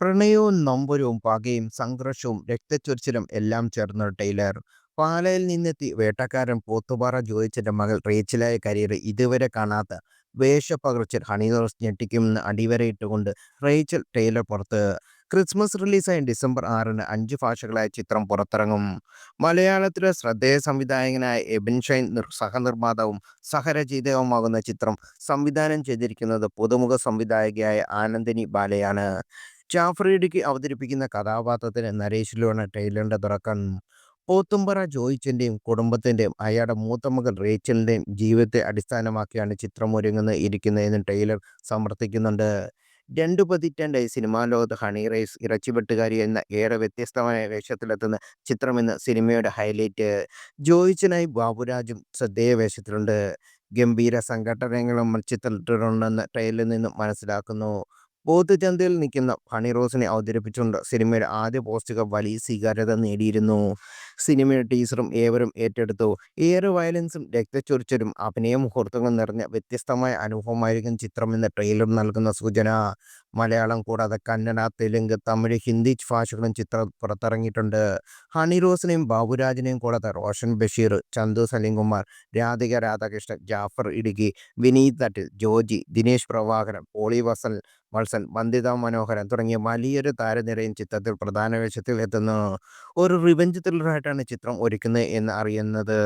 പ്രണയവും നൊമ്പരവും പകയും സംഘർഷവും രക്തച്ചൊരിച്ചിലും എല്ലാം ചേർന്ന ടൈലർ. പാലയിൽ നിന്നെത്തി വേട്ടക്കാരൻ പോത്തുപാറ ജോയിച്ചന്റെ മകൾ റേച്ചിലായ കരിയർ ഇതുവരെ കാണാത്ത വേഷപ്പകർച്ചൽ ഹണിറോസ് ഞെട്ടിക്കുമെന്ന് അടിവരയിട്ടുകൊണ്ട് റേച്ചൽ ടൈലർ പുറത്ത് ക്രിസ്മസ് റിലീസായ ഡിസംബർ ആറിന് അഞ്ച് ഭാഷകളായ ചിത്രം പുറത്തിറങ്ങും. മലയാളത്തിലെ ശ്രദ്ധേയ സംവിധായകനായ എബിൻ ഷൈൻ നിർ സഹനിർമ്മാതാവും സഹരചയിതാവുമാകുന്ന ചിത്രം സംവിധാനം ചെയ്തിരിക്കുന്നത് പുതുമുഖ സംവിധായകയായ ആനന്ദിനി ബാലയാണ്. ഇടുക്കി അവതരിപ്പിക്കുന്ന കഥാപാത്രത്തിന് നരേഷ് ലോണ ടൈലറിന്റെ തുടക്കം പോത്തുംപറ ജോയിച്ചന്റെയും കുടുംബത്തിന്റെയും അയാളുടെ മൂത്ത മകൾ റേച്ചലിന്റെയും ജീവിതത്തെ അടിസ്ഥാനമാക്കിയാണ് ചിത്രം ഒരുങ്ങുന്നത് ഇരിക്കുന്നതെന്ന് ടൈലർ സമർത്ഥിക്കുന്നുണ്ട്. രണ്ടു പതിറ്റാണ്ടായി സിനിമാ ലോകത്ത് ഹണി റൈസ് ഇറച്ചിവെട്ടുകാരി എന്ന ഏറെ വ്യത്യസ്തമായ വേഷത്തിലെത്തുന്ന ചിത്രമെന്ന് സിനിമയുടെ ഹൈലൈറ്റ്. ജോയിച്ചനായി ബാബുരാജും ശ്രദ്ധേയ വേഷത്തിലുണ്ട്. ഗംഭീര സംഘടനകളും ചിത്രത്തിലുണ്ടെന്ന് ട്രെയിലിൽ നിന്നും മനസ്സിലാക്കുന്നു. ബോത്ത് ചന്തയിൽ നിൽക്കുന്ന ഹണി റോസിനെ അവതരിപ്പിച്ചുകൊണ്ട് സിനിമയുടെ ആദ്യ പോസ്റ്റുകൾ വലിയ സ്വീകാര്യത നേടിയിരുന്നു. സിനിമയുടെ ടീസറും ഏവരും ഏറ്റെടുത്തു. ഏറെ വയലൻസും രക്തച്ചൊരിച്ചിലും അഭിനയ മുഹൂർത്തങ്ങളും നിറഞ്ഞ വ്യത്യസ്തമായ അനുഭവമായിരിക്കും ചിത്രമെന്ന് ട്രെയിലർ നൽകുന്ന സൂചന. മലയാളം കൂടാതെ കന്നഡ തെലുങ്ക് തമിഴ് ഹിന്ദി ഭാഷകളും ചിത്രം പുറത്തിറങ്ങിയിട്ടുണ്ട്. ഹണി റോസിനെയും ബാബുരാജിനെയും കൂടാതെ റോഷൻ ബഷീർ ചന്തു സലീംകുമാർ രാധിക രാധാകൃഷ്ണൻ ജാഫർ ഇടുക്കി വിനീത് തട്ടിൽ ജോജി ദിനേശ് പ്രഭാകരൻ പോളി വസൽ വത്സൻ വന്ദിത മനോഹരൻ തുടങ്ങിയ വലിയൊരു താരനിരയും ചിത്രത്തിൽ പ്രധാന വേഷത്തിൽ എത്തുന്നു ഒരു റിവഞ്ച് ത്രില്ലറായിട്ടാണ് ചിത്രം ഒരുക്കുന്നത് എന്ന് അറിയുന്നത്.